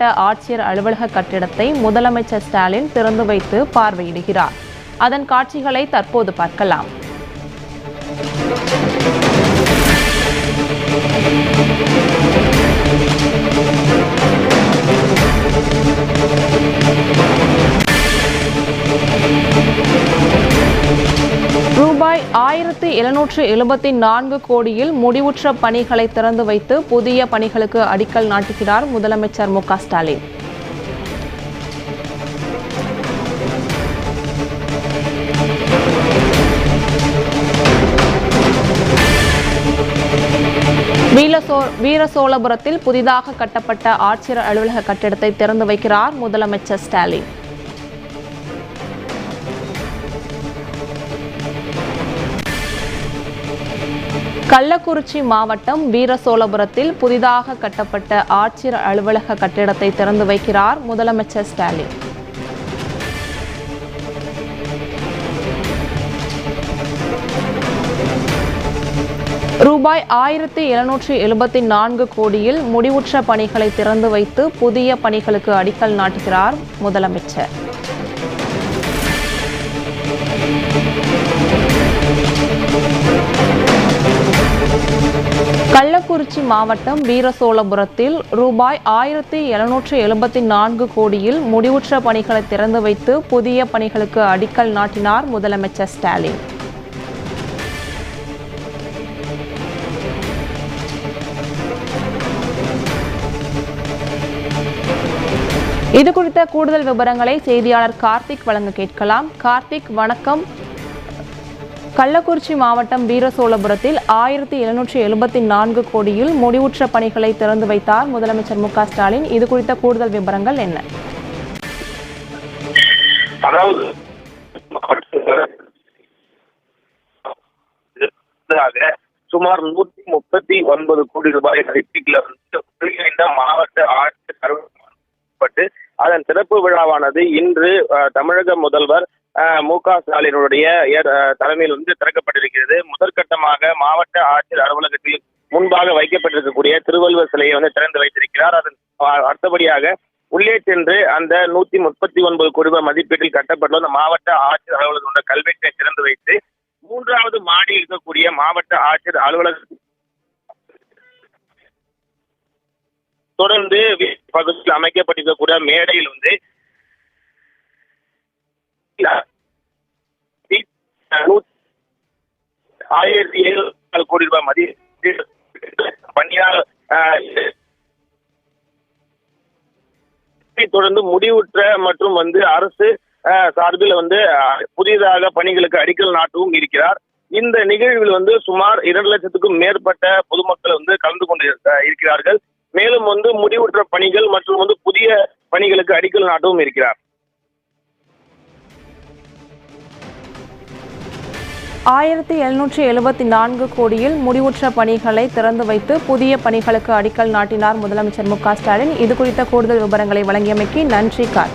ஆட்சியர் அலுவலக கட்டிடத்தை முதலமைச்சர் ஸ்டாலின் திறந்து வைத்து பார்வையிடுகிறார். அதன் காட்சிகளை தற்போது பார்க்கலாம். எழுநூற்று எழுபத்தி நான்கு கோடியில் முடிவுற்ற பணிகளை திறந்து வைத்து புதிய பணிகளுக்கு அடிக்கல் நாட்டுகிறார் முதலமைச்சர் மு ஸ்டாலின். வீரசோ வீரசோழபுரத்தில் புதிதாக கட்டப்பட்ட ஆட்சியர் அலுவலக கட்டிடத்தை திறந்து வைக்கிறார் முதலமைச்சர் ஸ்டாலின். கள்ளக்குறிச்சி மாவட்டம் வீரசோழபுரத்தில் புதிதாக கட்டப்பட்ட ஆட்சியர் அலுவலக கட்டிடத்தை திறந்து வைக்கிறார் முதலமைச்சர் ஸ்டாலின். ரூபாய் ஆயிரத்தி எழுநூற்றி எழுபத்தி நான்கு கோடியில் முடிவுற்ற பணிகளை திறந்து வைத்து புதிய பணிகளுக்கு அடிக்கல் நாட்டுகிறார் முதலமைச்சர். கள்ளக்குறிச்சி மாவட்டம் வீரசோழபுரத்தில் ரூபாய் ஆயிரத்தி எழுநூற்று எழுபத்தி நான்கு கோடியில் முடிவுற்ற பணிகளை திறந்து வைத்து புதிய பணிகளுக்கு அடிக்கல் நாட்டினார் முதலமைச்சர் ஸ்டாலின். இது குறித்த கூடுதல் விவரங்களை செய்தியாளர் கார்த்திக் வழங்க கேட்கலாம். கார்த்திக் வணக்கம். கள்ளக்குறிச்சி மாவட்டம் வீரசோழபுரத்தில் ஆயிரத்தி எழுநூற்றி எழுபத்தி நான்கு கோடியில் முடிவுற்ற பணிகளை திறந்து வைத்தார் முதலமைச்சர் மு ஸ்டாலின். இது குறித்த கூடுதல் விவரங்கள் என்ன? அதாவது சுமார் நூத்தி முப்பத்தி ஒன்பது கோடி ரூபாய் மதிப்பீட்டில் ஒருங்கிணைந்த மாவட்ட ஆட்சியர் அதன் திறப்பு விழாவானது இன்று அஹ், தமிழக முதல்வர் மு க ஸ்டாலினுடைய தலைமையில் வந்து திறக்கப்பட்டிருக்கிறது. முதற்கட்டமாக மாவட்ட ஆட்சியர் அலுவலகத்தில் முன்பாக வைக்கப்பட்டிருக்கக்கூடிய திருவள்ளுவர் சிலையை வந்து திறந்து வைத்திருக்கிறார். அதன் அடுத்தபடியாக உள்ளே சென்று அந்த நூத்தி முப்பத்தி ஒன்பது கோடி ரூபாய் மதிப்பீட்டில் கட்டப்பட்டுள்ள அந்த மாவட்ட ஆட்சியர் அலுவலகம் கல்வெட்டை திறந்து வைத்து மூன்றாவது மாடியில் இருக்கக்கூடிய மாவட்ட ஆட்சியர் அலுவலகம் தொடர்ந்து பகுதியில் அமைக்கப்பட்டிருக்கக்கூடிய மேடையில் வந்து ஆயிரத்தி கோடி ரூபாய் மதிப்பு பணியாளர் தொடர்ந்து முடிவுற்ற மற்றும் வந்து அரசு சார்பில் வந்து புதிதாக பணிகளுக்கு அடிக்கல் நாட்டவும் இருக்கிறார். இந்த நிகழ்வில் வந்து சுமார் இரண்டு லட்சத்துக்கும் மேற்பட்ட பொதுமக்கள் வந்து கலந்து கொண்டு இருக்கிறார்கள். மேலும் வந்து முடிவுற்ற பணிகள் மற்றும் வந்து புதிய பணிகளுக்கு அடிக்கல் நாட்டவும் இருக்கிறார். ஆயிரத்தி எழுநூற்றி எழுபத்தி நான்கு கோடியில் முடிவுற்ற பணிகளை திறந்து வைத்து புதிய பணிகளுக்கு அடிக்கல் நாட்டினார் முதலமைச்சர் மு க ஸ்டாலின். இது குறித்த கூடுதல் விவரங்களை வழங்கியமைக்கு நன்றி கார்